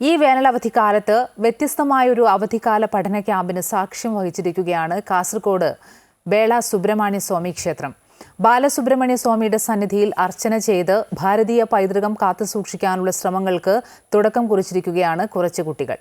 ഈ വേനലവധി കാലത്ത് വ്യത്യസ്തമായൊരു അവധിക്കാല പഠന ക്യാമ്പിന് സാക്ഷ്യം വഹിച്ചിരിക്കുകയാണ് കാസർഗോഡ് ബേള സുബ്രഹ്മണ്യ സ്വാമി ക്ഷേത്രം. ബാലസുബ്രഹ്മണ്യ സ്വാമിയുടെ സന്നിധിയിൽ അർച്ചന ചെയ്ത് ഭാരതീയ പൈതൃകം കാത്തുസൂക്ഷിക്കാനുള്ള ശ്രമങ്ങൾക്ക് തുടക്കം കുറിച്ചിരിക്കുകയാണ് കുറച്ച് കുട്ടികൾ.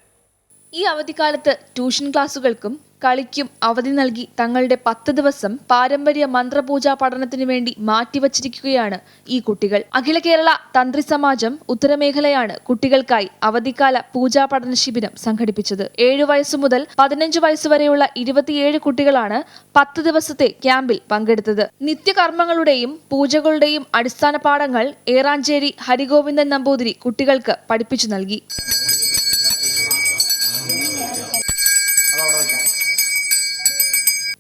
ഈ അവധിക്കാലത്ത് ട്യൂഷൻ ക്ലാസുകൾക്കും കളിക്കും അവധി നൽകി തങ്ങളുടെ പത്ത് ദിവസം പാരമ്പര്യ മന്ത്രപൂജാ പഠനത്തിനു വേണ്ടി മാറ്റിവച്ചിരിക്കുകയാണ് ഈ കുട്ടികൾ. അഖില കേരള തന്ത്രി സമാജം ഉത്തരമേഖലയാണ് കുട്ടികൾക്കായി അവധിക്കാല പൂജാ പഠന ശിബിരം സംഘടിപ്പിച്ചത്. ഏഴു വയസ്സു മുതൽ പതിനഞ്ച് വയസ്സുവരെയുള്ള ഇരുപത്തിയേഴ് കുട്ടികളാണ് പത്ത് ദിവസത്തെ ക്യാമ്പിൽ പങ്കെടുത്തത്. നിത്യകർമ്മങ്ങളുടെയും പൂജകളുടെയും അടിസ്ഥാന പാഠങ്ങൾ ഏറാഞ്ചേരി ഹരിഗോവിന്ദൻ നമ്പൂതിരി കുട്ടികൾക്ക് പഠിപ്പിച്ചു നൽകി.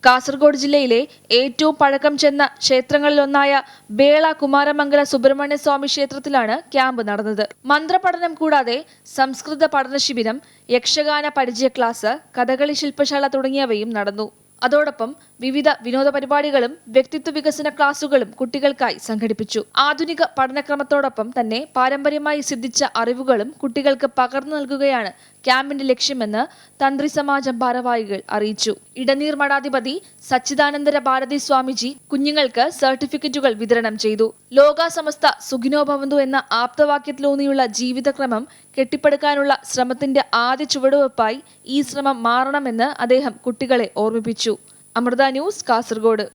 കാസർഗോഡ് ജില്ലയിലെ ഏറ്റവും പഴക്കം ചെന്ന ക്ഷേത്രങ്ങളിലൊന്നായ ബേള കുമാരമംഗല സുബ്രഹ്മണ്യ സ്വാമി ക്ഷേത്രത്തിലാണ് ക്യാമ്പ് നടന്നത്. മന്ത്രപഠനം കൂടാതെ സംസ്കൃത പഠന ശിബിരം യക്ഷഗാന പരിചയ ക്ലാസ് കഥകളി ശില്പശാല തുടങ്ങിയവയും നടന്നു. അതോടൊപ്പം വിവിധ വിനോദ പരിപാടികളും വ്യക്തിത്വ വികസന ക്ലാസുകളും കുട്ടികൾക്കായി സംഘടിപ്പിച്ചു. ആധുനിക പഠനക്രമത്തോടൊപ്പം തന്നെ പാരമ്പര്യമായി സിദ്ധിച്ച അറിവുകളും കുട്ടികൾക്ക് പകർന്നു നൽകുകയാണ് ക്യാമ്പിന്റെ ലക്ഷ്യമെന്ന് തന്ത്രി സമാജം ഭാരവാഹികൾ അറിയിച്ചു. ഇടനീർ മഠാധിപതി സച്ചിദാനന്ദര ഭാരതി സ്വാമിജി കുഞ്ഞുങ്ങൾക്ക് സർട്ടിഫിക്കറ്റുകൾ വിതരണം ചെയ്തു. ലോക സമസ്ത സുഖിനോ ഭവന്തു എന്ന ആപ്തവാക്യത്തിലൂന്നിയുള്ള ജീവിതക്രമം കെട്ടിപ്പടുക്കാനുള്ള ശ്രമത്തിന്റെ ആദ്യ ചുവടുവെപ്പായി ഈ ശ്രമം മാറണമെന്ന് അദ്ദേഹം കുട്ടികളെ ഓർമ്മിപ്പിച്ചു. അമൃത ന്യൂസ് കാസർഗോഡ്.